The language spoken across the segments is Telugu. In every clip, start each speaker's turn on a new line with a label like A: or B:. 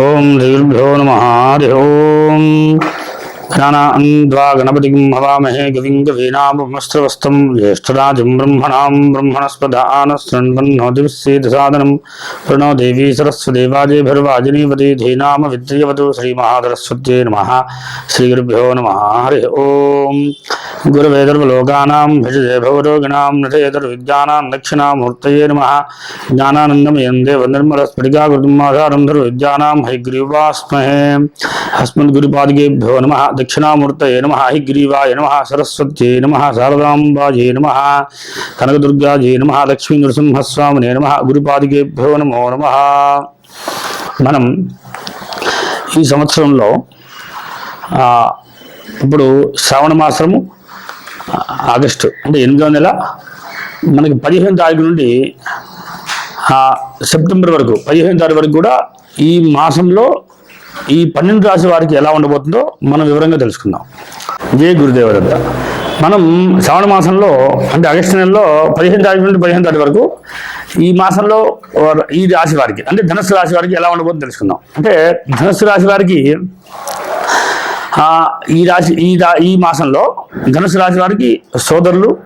A: ఓం శ్రీభ్యో నమ హరి ఓం. జ్ఞానాన్వా గణపతిం హవామహే గవిం గవీనామస్త్రవస్తం జ్యేష్ఠరాజం బ్రహ్మణాం బ్రహ్మణస్పదానస్రన్వన్నోదివిశ్చేదసాదనం ప్రణో దేవీ సరస్వదేవాజేభిర్వాజినీవతి ధీనామ విద్యవతు శ్రీమహాసరస్వత్యే నమ శ్రీగురుభ్యో నమ హరి ఓం గురువేదర్వలోకానాం భజదే భవరోగిణాం నటేతర్విద్యానాం దక్షిణామూర్తయే నమ జ్ఞానానందమయం దేవ నిర్మలస్ఫటికాకృతిమాధారం ధర్విద్యానాం హైగ్రీవాస్మహే అస్మద్గురుపాదికేభ్యో నమ దక్షిణామూర్తయే నమ హిగ్రీవాయ నమ సరస్వత్యై నమ శారదాంబాజే నమ కనకదుర్గాజే నమ లక్ష్మీ నృసింహస్వామినే నమ గురుపాదికేభ్యో నమో నమ. మనం ఈ సంవత్సరంలో ఇప్పుడు శ్రావణ మాసము ఆగస్టు అంటే ఎనిమిదవ నెల మనకి పదిహేను తారీఖు నుండి సెప్టెంబర్ వరకు పదిహేను తారీఖు వరకు కూడా ఈ మాసంలో ఈ పన్నెండు రాశి వారికి ఎలా ఉండబోతుందో మనం వివరంగా తెలుసుకుందాం. జయ గురుదేవదత్త మనం శ్రావణ మాసంలో అంటే ఆగస్టు నెలలో పదిహేను తారీఖు నుండి పదిహేను తారీఖు వరకు ఈ మాసంలో ఈ రాశి వారికి అంటే ధనుసు రాశి వారికి ఎలా ఉండబోతుందో తెలుసుకుందాం. అంటే ధనుసు రాశి వారికి ఈ రాశి ఈ రా- ఈ మాసంలో ధనుసు రాశి వారికి సోదరులు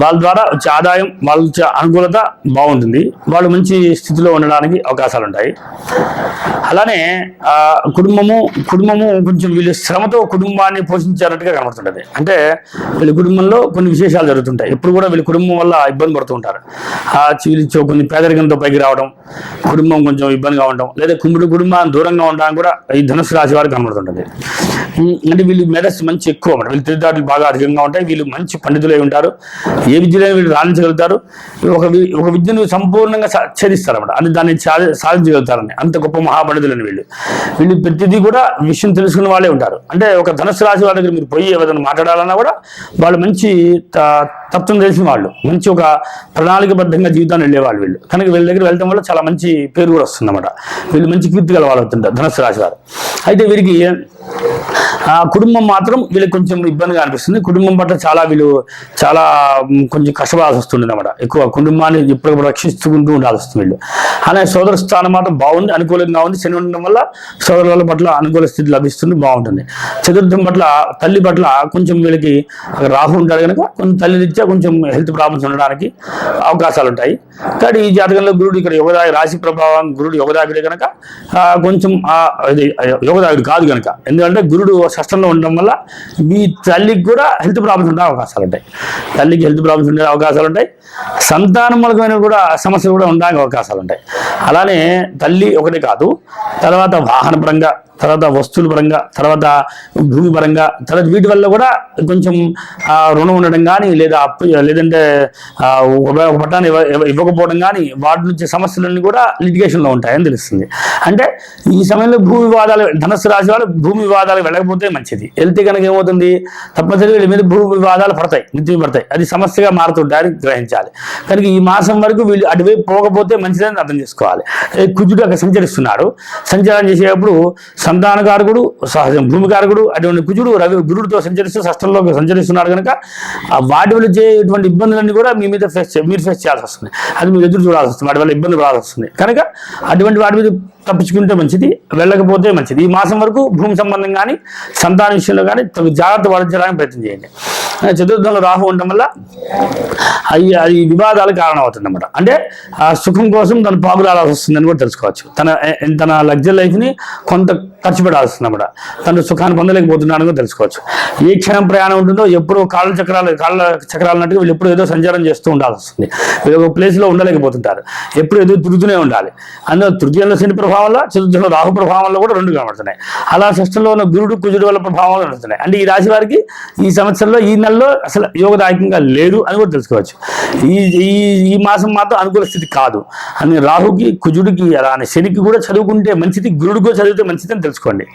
A: వాళ్ళ ద్వారా వచ్చే ఆదాయం వాళ్ళ అనుకూలత బాగుంటుంది. వాళ్ళు మంచి స్థితిలో ఉండడానికి అవకాశాలు ఉంటాయి అలానే కుటుంబము కుటుంబము కొంచెం వీళ్ళు శ్రమతో కుటుంబాన్ని పోషించారట్టుగా కనబడుతుంటుంది. అంటే వీళ్ళ కుటుంబంలో కొన్ని విశేషాలు జరుగుతుంటాయి. ఎప్పుడు కూడా వీళ్ళ కుటుంబం వల్ల ఇబ్బంది పడుతూ ఉంటారు. ఆ వీళ్ళు కొన్ని పేదరికంతో పైకి రావడం కుటుంబం కొంచెం ఇబ్బందిగా ఉండడం లేదా కుమ్ముడు కుటుంబాన్ని దూరంగా ఉండడానికి కూడా ఈ ధనుసు రాశి వారికి కనబడుతుంటుంది. అంటే వీళ్ళు మెదస్ మంచి ఎక్కువ అన్నమాట. వీళ్ళు తెలివితేటలు బాగా అధికంగా ఉంటాయి. వీళ్ళు మంచి పండితులై ఉంటారు. ఏ విద్యలో వీళ్ళు రాణించగలుగుతారు? ఒక ఒక విద్యను సంపూర్ణంగా సా- ఛేదిస్తారు అన్నమాట అంటే దాన్ని సాధించగలుగుతారని. అంత గొప్ప మహాపండితులని వీళ్ళు. వీళ్ళు ప్రతిదీ కూడా విషయం తెలుసుకున్న వాళ్ళే ఉంటారు. అంటే ఒక ధనుసు రాశి వాళ్ళ దగ్గర మీరు పోయి ఏదైనా మాట్లాడాలన్నా కూడా వాళ్ళు మంచి త- తత్వం తెలిసిన వాళ్ళు. మంచి ఒక ప్రణాళికబద్ధంగా జీవితాన్ని వెళ్ళేవాళ్ళు వీళ్ళు. కనుక వీళ్ళ దగ్గర వెళ్ళడం వల్ల చాలా మంచి పేరు కూడా వస్తుందన్నమాట. వీళ్ళు మంచి కీర్తి గల వాళ్ళు అవుతుంటారు ధనుసు రాశి వారు. అయితే వీరికి ఆ కుటుంబం మాత్రం వీళ్ళకి కొంచెం ఇబ్బందిగా అనిపిస్తుంది. కుటుంబం పట్ల చాలా వీళ్ళు చాలా కొంచెం కష్టపడాల్సి వస్తుంది అనమాట ఎక్కువ కుటుంబాన్ని ఎప్పటికప్పుడు రక్షించుకుంటూ ఉండాల్సి వస్తుంది అలాగే సోదర స్థానం మాత్రం బాగుంది అనుకూలంగా ఉంది. శని ఉండడం వల్ల సోదరుల పట్ల అనుకూల స్థితి లభిస్తుంది బాగుంటుంది. చతుర్థం పట్ల తల్లి పట్ల కొంచెం వీళ్ళకి రాహు ఉంటారు కనుక కొంచెం తల్లి రీత్యా కొంచెం హెల్త్ ప్రాబ్లమ్స్ ఉండడానికి అవకాశాలు ఉంటాయి. కానీ ఈ జాతకంలో గురుడు ఇక్కడ యోగదాయ రాశి ప్రభావం గురుడు యోగదాగుడే కనుక ఆ, కొంచెం ఆ, ఇది కాదు కనుక. ఎందుకంటే గురుడు షష్టంలో ఉండడం వల్ల మీ తల్లికి కూడా హెల్త్ ప్రాబ్లమ్స్ ఉండే అవకాశాలు ఉంటాయి. తల్లికి హెల్త్ ప్రాబ్లమ్స్ ఉండే అవకాశాలు ఉంటాయి. సంతానం మూలకమైన కూడా సమస్యలు కూడా ఉండడానికి అవకాశాలు ఉంటాయి. అలానే తల్లి ఒకటి కాదు తర్వాత వాహన పరంగా తర్వాత వస్తువుల పరంగా తర్వాత భూమి పరంగా తర్వాత వీటి వల్ల కూడా కొంచెం రుణం ఉండడం కానీ లేదా అప్పు లేదంటే ఆ, పట్టాన్ని ఇవ్వకపోవడం కానీ వాటి నుంచి సమస్యలన్నీ కూడా లిటిగేషన్లో ఉంటాయని తెలుస్తుంది. అంటే ఈ సమయంలో భూ వివాదాలు ధనస్సు రాశి వాళ్ళు భూమి వివాదాలు వెళ్ళకపోతే మంచిది. వెళ్తే కనుక ఏమవుతుంది? తప్పనిసరిగా వీళ్ళ మీద భూ వివాదాలు పడతాయి నిత్యం పడతాయి. అది సమస్యగా మారుతుంటాయని గ్రహించాలి. కనుక ఈ మాసం వరకు వీళ్ళు అటువైపు పోకపోతే మంచిదని అర్థం చేసుకోవాలి. కుజుడు అక్కడ సంచరిస్తున్నాడు. సంచారం చేసేటప్పుడు సంతానకారకుడు సహజం భూమికారకుడు అటువంటి కుజుడు రవి గురుడితో సంచరిస్తూ షష్టంలో సంచరిస్తున్నాడు కనుక ఆ వాటి వల్ల చేయటువంటి ఇబ్బందులన్నీ కూడా మీ మీద ఫేస్ మీరు ఫేస్ చేయాల్సి వస్తుంది. అది మీరు ఎదురు చూడాల్సి వస్తుంది వాటి వల్ల ఇబ్బంది పడాల్సి వస్తుంది. కనుక అటువంటి వాటి మీద తప్పించుకుంటే మంచిది వెళ్ళకపోతే మంచిది. ఈ మాసం వరకు భూమి సంబంధం కానీ సంతాన విషయంలో కానీ తగు జాగ్రత్త వహించడానికి ప్రయత్నం చేయండి. చతుర్థంలో రాహు ఉండడం వల్ల అవి అది వివాదాలకు కారణం అవుతుంది అనమాట అంటే ఆ సుఖం కోసం తను పాకులాడాల్సి వస్తుందని కూడా తెలుసుకోవచ్చు. తన తన లగ్జరీ లైఫ్ని కొంత ఖర్చు పెట్టాల్సి వస్తుంది తను సుఖాన్ని పొందలేకపోతున్నాడని కూడా తెలుసుకోవచ్చు. ఏ క్షణం ప్రయాణం ఉంటుందో ఎప్పుడు కాళ్ళ చక్రాలు కాళ్ళ చక్రాలు అన్నట్టు వీళ్ళు ఎప్పుడు ఏదో సంచారం చేస్తూ ఉండాల్సి వస్తుంది వీళ్ళు ఒక ప్లేస్లో ఉండలేకపోతుంటారు. ఎప్పుడు ఏదో తిరుగుతూనే ఉండాలి. అందులో తృతీయంలో శని ప్రభావం చతుర్థంలో రాహు ప్రభావంలో కూడా రెండు కనబడుతున్నాయి. అలా షష్టంలో ఉన్న గురుడు కుజుడు వల్ల ప్రభావం కనబడుతున్నాయి. అంటే ఈ రాశి వారికి ఈ సంవత్సరంలో ఈ నెలలో అసలు యోగదాయకంగా లేదు అని కూడా తెలుసుకోవచ్చు. ఈ ఈ ఈ మాసం మాత్రం అనుకూల స్థితి కాదు. అని రాహుకి కుజుడికి అలానే శనికి కూడా చదువుకుంటే మంచిది గురుడికి చదివితే మంచిది అని తెచ్చుకోండి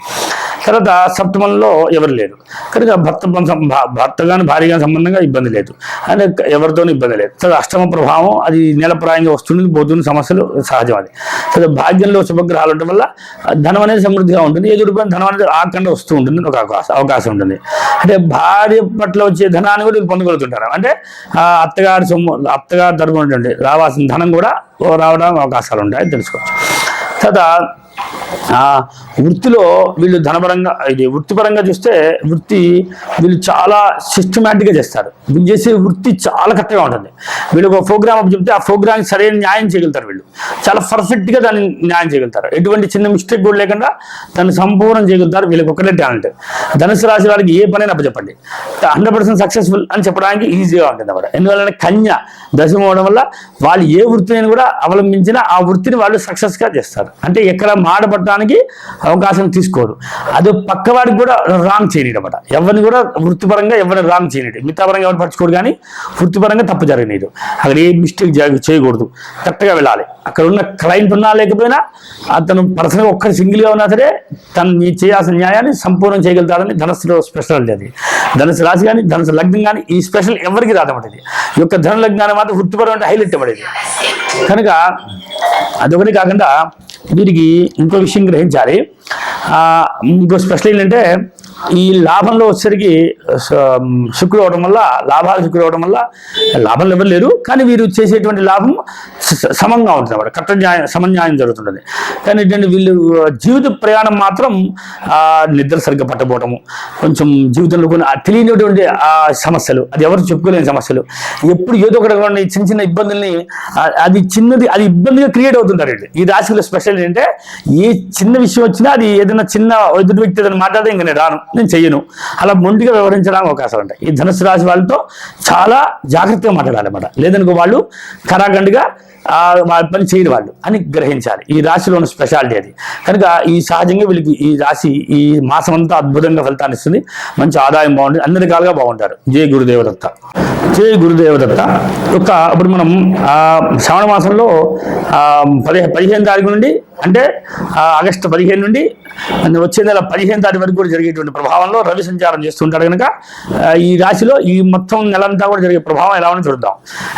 A: తర్వాత సప్తమంలో ఎవరు లేరు. కనుక భర్త సం- భా- భర్త కానీ భార్య కానీ సంబంధంగా ఇబ్బంది లేదు. అంటే ఎవరితోనూ ఇబ్బంది లేదు. తర్వాత అష్టమ ప్రభావం అది నెలప్రాయంగా వస్తుంది పోతుంది సమస్యలు సహజం అది. తర్వాత భాగ్యంలో శుభగ్రహాలు ఉండటం వల్ల ధనం అనేది సమృద్ధిగా ఉంటుంది. ఎదురు పైన ధనం అనేది ఆకుండా వస్తూ ఉంటుంది ఒక అవకాశం ఉంటుంది. అంటే భార్య పట్ల వచ్చే ధనాన్ని కూడా పొందగలుగుతుంటారు. అంటే అత్తగారి సొమ్ము అత్తగారి తరపు రావాల్సిన ధనం కూడా రావడానికి అవకాశాలు ఉంటాయని తెలుసుకోవచ్చు. తర్వాత వృత్తిలో వీళ్ళు ధనపరంగా ఇది వృత్తిపరంగా చూస్తే వృత్తి వీళ్ళు చాలా సిస్టమేటిక్గా చేస్తారు. వీళ్ళు చేసే వృత్తి చాలా కరెక్ట్గా ఉంటుంది. వీళ్ళు ఒక ప్రోగ్రామ్ చెప్తే ఆ ప్రోగ్రామ్కి సరైన న్యాయం చేయగలుగుతారు వీళ్ళు. చాలా పర్ఫెక్ట్గా దాన్ని న్యాయం చేయగలుగుతారు. ఎటువంటి చిన్న మిస్టేక్ కూడా లేకుండా దాన్ని సంపూర్ణం చేయగలుగుతారు. వీళ్ళకి ఒకటే టాలెంట్ ధనుసు రాశి వారికి ఏ పనైనా చెప్పండి. హండ్రెడ్ పర్సెంట్ సక్సెస్ఫుల్ అని చెప్పడానికి ఈజీగా ఉంటుంది అన్నమాట ఎందువల్ల కన్య దశమ అవడం వల్ల వాళ్ళు ఏ వృత్తిని కూడా అవలంబించినా ఆ వృత్తిని వాళ్ళు సక్సెస్గా చేస్తారు. అంటే ఎక్కడ మాట పట్టడానికి అవకాశం తీసుకోరు. అది పక్కవాడికి కూడా రాంగ్ చేయనీడు అనమాట ఎవరిని కూడా వృత్తిపరంగా ఎవరిని రాంగ్ చేయనీడు మిగతాపరంగా ఎవరు పరచుకోడు కానీ వృత్తిపరంగా తప్పు జరగనీదు అక్కడ ఏ మిస్టేక్ చేయకూడదు. కరెక్ట్గా వెళ్ళాలి. అక్కడ ఉన్న క్లయింట్ ఉన్నా లేకపోయినా అతను పర్సనల్గా ఒక్కరి సింగిల్గా ఉన్నా సరే తను చేయాల్సిన న్యాయాన్ని సంపూర్ణం చేయగలుగుతాడని ధనస్సులో స్పెషాలిటీ అది ధనుసు రాశి కానీ ధనుసు లగ్నం కానీ ఈ స్పెషల్ ఎవరికి రాదన్నమాట ఇది. ఈ యొక్క ధన లగ్నాన్ని మాత్రం వృత్తిపరమైన హైలైట్ పడేది కనుక అదొకటి కాకుండా వీరికి ఇంకో విషయం గ్రహించాలి. ఇంకో స్పెషల్ ఏంటంటే ఈ లాభంలో వచ్చేసరికి శుక్రుడు అవడం వల్ల లాభాలు శుక్రుడు అవడం వల్ల లాభంలో ఎవరు లేరు. కానీ వీరు చేసేటువంటి లాభం స- సమంగా ఉంటుంది అన్నమాట. కట్ట న్యాయం సమన్యాయం జరుగుతుంటుంది. కానీ ఏంటంటే వీళ్ళు జీవిత ప్రయాణం మాత్రం నిద్ర సరిగ్గా పట్టకపోవటము కొంచెం జీవితంలో కొన్ని తెలియనటువంటి సమస్యలు అది ఎవరు చెప్పుకోలేని సమస్యలు. ఎప్పుడు ఏదో ఒకటి చిన్న చిన్న ఇబ్బందుల్ని అది చిన్నది అది ఇబ్బందిగా క్రియేట్ అవుతుంది. అవుతుంటారు వీళ్ళు. ఈ రాశిలో స్పెషల్ ఏంటంటే ఏ చిన్న విషయం వచ్చినా అది ఏదైనా చిన్న ఎదుటి వ్యక్తి ఏదైనా మాట్లాడితే ఇంకా నేను రాను నేను చెయ్యను. అలా మొండిగా వ్యవహరించడానికి అవకాశం ఉంటాయి. ఈ ధనుసు రాశి వాళ్ళతో చాలా జాగ్రత్తగా మాట్లాడాలన్నమాట. లేదనుకో వాళ్ళు కరాఖండిగా వాళ్ళ పని చేయని వాళ్ళు అని గ్రహించాలి. ఈ రాశిలో ఉన్న స్పెషాలిటీ అది. కనుక ఈ సహజంగా వీళ్ళకి ఈ రాశి ఈ మాసం అంతా అద్భుతంగా ఫలితాన్ని ఇస్తుంది. మంచి ఆదాయం బాగుంటుంది. అన్ని రకాలుగా బాగుంటారు. జయ గురుదేవదత్త. జయ గురుదేవదత్త. యొక్క ఇప్పుడు మనం ఆ, శ్రావణ మాసంలో ఆ, పదిహే పదిహేను తారీఖు నుండి అంటే ఆగస్టు పదిహేను నుండి వచ్చే నెల పదిహేను తారీఖు వరకు కూడా జరిగేటువంటి ప్రభావంలో రవి సంచారం చేస్తుంటాడు కనుక ఈ రాశిలో ఈ మొత్తం నెలంతా కూడా జరిగే ప్రభావం ఎలా ఉందో చూద్దాం.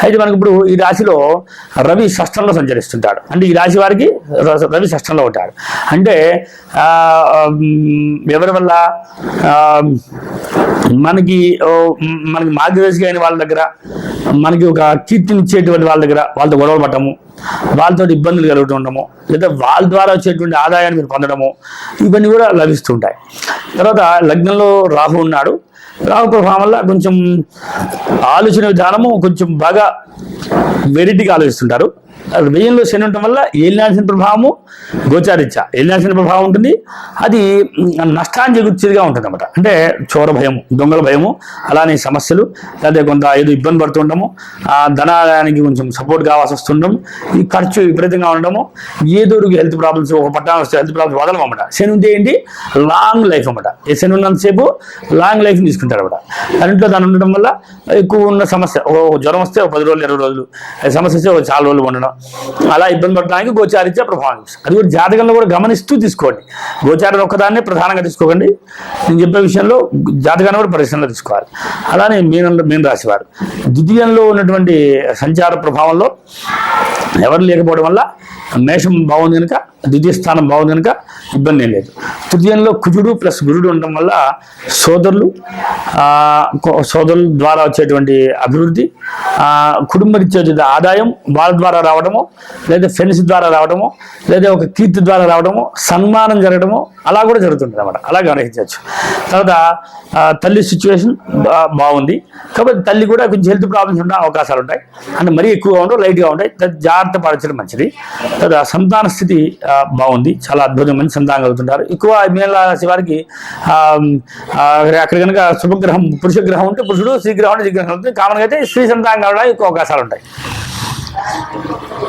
A: అయితే మనకి ఇప్పుడు ఈ రాశిలో రవి షష్టంలో సంచరిస్తుంటాడు. అంటే ఈ రాశి వారికి ర- రవి షష్టంలో ఉంటాడు. అంటే ఎవరి వల్ల? మనకి మనకి మార్గదర్శి అయిన వాళ్ళ దగ్గర మనకి ఒక కీర్తినిచ్చేటువంటి వాళ్ళ దగ్గర వాళ్ళతో గొడవలు పడటము వాళ్ళతో ఇబ్బందులు కలుగుతుండము లేదా వాళ్ళ ద్వారా వచ్చేటువంటి ఆదాయాన్ని మీరు పొందడము ఇవన్నీ కూడా లభిస్తుంటాయి. తర్వాత లగ్నంలో రాహు ఉన్నాడు. రాహు ప్రభావం వల్ల కొంచెం ఆలోచన విధానము కొంచెం బాగా వెరైటీగా ఆలోచిస్తుంటారు. వ్యయంలో శని ఉండటం వల్ల ఏలినాల్సిన ప్రభావము గోచారిత్య. ఏలినాల్సిన ప్రభావం ఉంటుంది. అది నష్టాన్ని చేకూర్చేదిగా ఉంటుంది అనమాట అంటే చోర భయం దొంగల భయము అలానే సమస్యలు లేదా కొంత ఏదో ఇబ్బంది పడుతుండము ఆ ధనానికి కొంచెం సపోర్ట్ కావాల్సి వస్తుండడం ఈ ఖర్చు విపరీతంగా ఉండడము ఏదో హెల్త్ ప్రాబ్లమ్స్ ఒక పట్టణం వస్తే హెల్త్ ప్రాబ్లమ్స్ వదలం అన్నమాట. శని ఉంటే ఏంటి? లాంగ్ లైఫ్ అనమాట ఈ శని ఉన్నంతసేపు లాంగ్ లైఫ్ తీసుకుంటారు అనమాట దాంట్లో దాని ఉండడం వల్ల ఎక్కువ ఉన్న సమస్య ఓ జ్వరం వస్తే ఒక పది రోజులు ఇరవై రోజులు సమస్య వస్తే ఒక చాలా రోజులు ఉండడం అలా ఇబ్బంది పడడానికి గోచారిత్య ప్రభావం అది కూడా జాతకంలో కూడా గమనిస్తూ తీసుకోండి. గోచారం ఒక్కదాన్నే ప్రధానంగా తీసుకోకండి. నేను చెప్పే విషయంలో జాతకాన్ని కూడా పరిశ్రమలో తీసుకోవాలి. అలానే మీనంలో మీన రాశివారు ద్వితీయంలో ఉన్నటువంటి సంచార ప్రభావంలో ఎవరు లేకపోవడం వల్ల మేషం బాగుంది కనుక ద్వితీయ స్థానం బాగుంది కనుక ఇబ్బంది ఏం లేదు. తృతీయంలో కుజుడు ప్లస్ గురుడు ఉండడం వల్ల సోదరులు ఆ, సోదరుల ద్వారా వచ్చేటువంటి అభివృద్ధి ఆ, కుటుంబ రీత్యా ఆదాయం వాళ్ళ ద్వారా రావడం రావడము లేదా ఫ్రెండ్స్ ద్వారా రావడము లేదా ఒక కీర్తి ద్వారా రావడము సన్మానం జరగడము అలా కూడా జరుగుతుంది అనమాట అలా గమనించవచ్చు. తర్వాత తల్లి సిచ్యువేషన్ బాగుంది. కాబట్టి తల్లి కూడా కొంచెం హెల్త్ ప్రాబ్లమ్స్ ఉండే అవకాశాలు ఉంటాయి. అంటే మరీ ఎక్కువగా ఉండవు లైట్గా ఉంటాయి. జాగ్రత్త పాటించడం మంచిది. తర్వాత సంతాన స్థితి బాగుంది. చాలా అద్భుతమైన సంతానం కలుగుతుంటారు. ఎక్కువ మీన రాశి వారికి అక్కడ కనుక శుభగ్రహం పురుష గ్రహం ఉంటే పురుషుడు శ్రీగ్రహం గ్రహం ఉంటే స్త్రీ ఉంటుంది కామన్గా అయితే స్త్రీ సంతానం కావడానికి ఎక్కువ అవకాశాలు ఉంటాయి.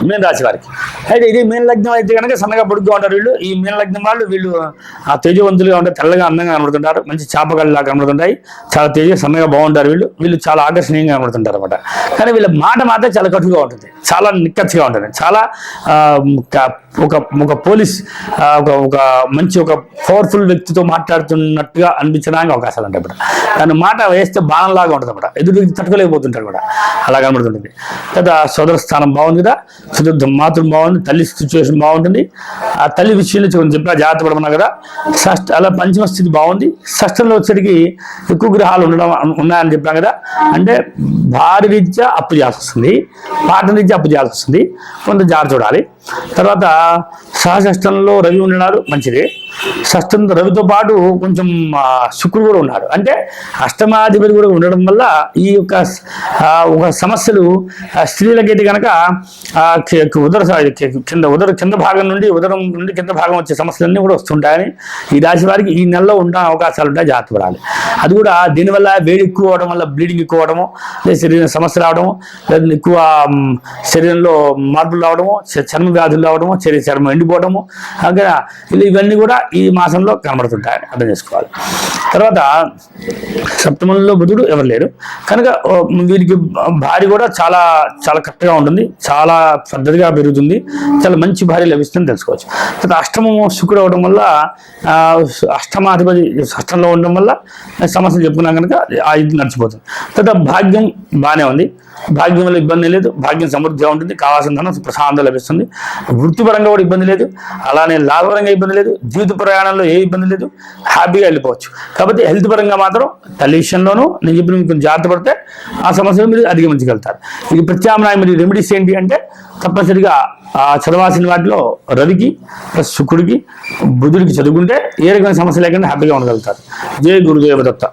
A: మీన రాశి వారికి అయితే ఇది మీన లగ్నం అయితే కనుక సన్నగా పొడుగ్గా ఉంటారు వీళ్ళు. ఈ మీన లగ్నం వాళ్ళు వీళ్ళు ఆ తేజవంతులుగా ఉంటారు తెల్లగా అందంగా కనబడుతుంటారు. మంచి చాపకల్లా కనబడుతుంటాయి. చాలా తేజ సన్నగా బాగుంటారు వీళ్ళు. వీళ్ళు చాలా ఆకర్షణీయంగా కనబడుతుంటారు అనమాట కానీ వీళ్ళ మాట మాత్రం చాలా కటుగా ఉంటుంది. చాలా నిక్కచ్చిగా ఉంటుంది. చాలా ఆ, ఒక- ఒక పోలీస్ ఒక ఒక మంచి ఒక పవర్ఫుల్ వ్యక్తితో మాట్లాడుతున్నట్టుగా అనిపించడానికి అవకాశాలు ఉంటాయి అన్నమాట. దాని మాట వేస్తే బాణంలాగా ఉంటుంది అన్నమాట. ఎదురు వ్యక్తి తట్టుకోలేకపోతుంటారు కూడా. అలా కనబడుతుంటుంది. తర్వాత సోదర స్థానం స్థానం బాగుంది కదా. చతుర్థం మాతృం బాగుంది. తల్లి సిచ్యువేషన్ బాగుంటుంది. ఆ తల్లి విషయంలో కొంచెం చెప్పిన జాగ్రత్త పడమన్నా కదా. షష్ఠ అలా పంచమ స్థితి బాగుంది. షష్ఠంలో వచ్చేటికి ఎక్కువ గ్రహాలు ఉండడం ఉన్నాయని చెప్పాం కదా. అంటే భారీ రీత్యా అప్పు చేయాల్సి వస్తుంది. పాట రీత్యా అప్పు చేయాల్సి వస్తుంది. కొంత జాగ్రత్త చూడాలి. తర్వాత సహషష్టంలో రవి ఉన్నాడు మంచిది. షష్టం రవితో పాటు కొంచెం శుక్రుడు కూడా ఉన్నాడు. అంటే అష్టమాధిపతి కూడా ఉండడం వల్ల ఈ యొక్క ఒక సమస్యలు స్త్రీలకైతే కనుక ఉదర కింద ఉదర కింద భాగం నుండి ఉదరం నుండి కింద భాగం వచ్చే సమస్యలన్నీ కూడా వస్తుంటాయని ఈ రాశి వారికి ఈ నెలలో ఉండే అవకాశాలు ఉంటాయి జాగ్రత్త పడాలి అది కూడా దీనివల్ల వేడి ఎక్కువ అవడం వల్ల బ్లీడింగ్ ఎక్కువ అవడము లేదా శరీరం సమస్య రావడము లేదా ఎక్కువ శరీరంలో మార్పులు రావడము చర్మ వ్యాధులు రావడము శరీర చర్మం ఎండిపోవడము అలాగే ఇలా ఇవన్నీ కూడా ఈ మాసంలో కనబడుతుంటాయని అర్థం చేసుకోవాలి. తర్వాత సప్తమంలో బుధుడు ఎవరు లేరు. కనుక వీరికి భార్య కూడా చాలా చాలా కరెక్ట్గా ఉంటుంది. చాలా పద్ధతిగా పెరుగుతుంది. చాలా మంచి భార్య లభిస్తుందని తెలుసుకోవచ్చు. తర్వాత అష్టమము శుక్రుడు అవడం వల్ల అష్టమాధిపతి అష్టంలో ఉండడం వల్ల సమస్యలు చెప్పుకున్నాం కనుక ఆ ఇది నడిచిపోతుంది. తర్వాత భాగ్యం బాగానే ఉంది. భాగ్యం వల్ల ఇబ్బంది లేదు. భాగ్యం సమృద్ధిగా ఉంటుంది. కావాల్సిన ధనం ప్రశాంతం లభిస్తుంది. వృత్తిపరంగా కూడా ఇబ్బంది లేదు. అలానే లాభపరంగా ఇబ్బంది లేదు. జీవిత ప్రయాణంలో ఏ ఇబ్బంది లేదు. హ్యాపీగా వెళ్ళిపోవచ్చు. కాబట్టి హెల్త్ పరంగా మాత్రం తల్లి విషయంలోనూ నేను చెప్పిన కొంచెం జాగ్రత్త పడితే ఆ సమస్యలు మీరు అధిగమించగలుగుతారు. ఇది ప్రత్యామ్నాయం మీరు రెమెడీస్ ఏంటి అంటే తప్పనిసరిగా ఆ చదవాల్సిన వాటిలో రవికి ప్లస్ శుక్రుడికి బుధుడికి చదువుకుంటే ఏ రకమైన సమస్య లేకుండా హ్యాపీగా ఉండగలుగుతారు. జయ గురుదేవ దత్త.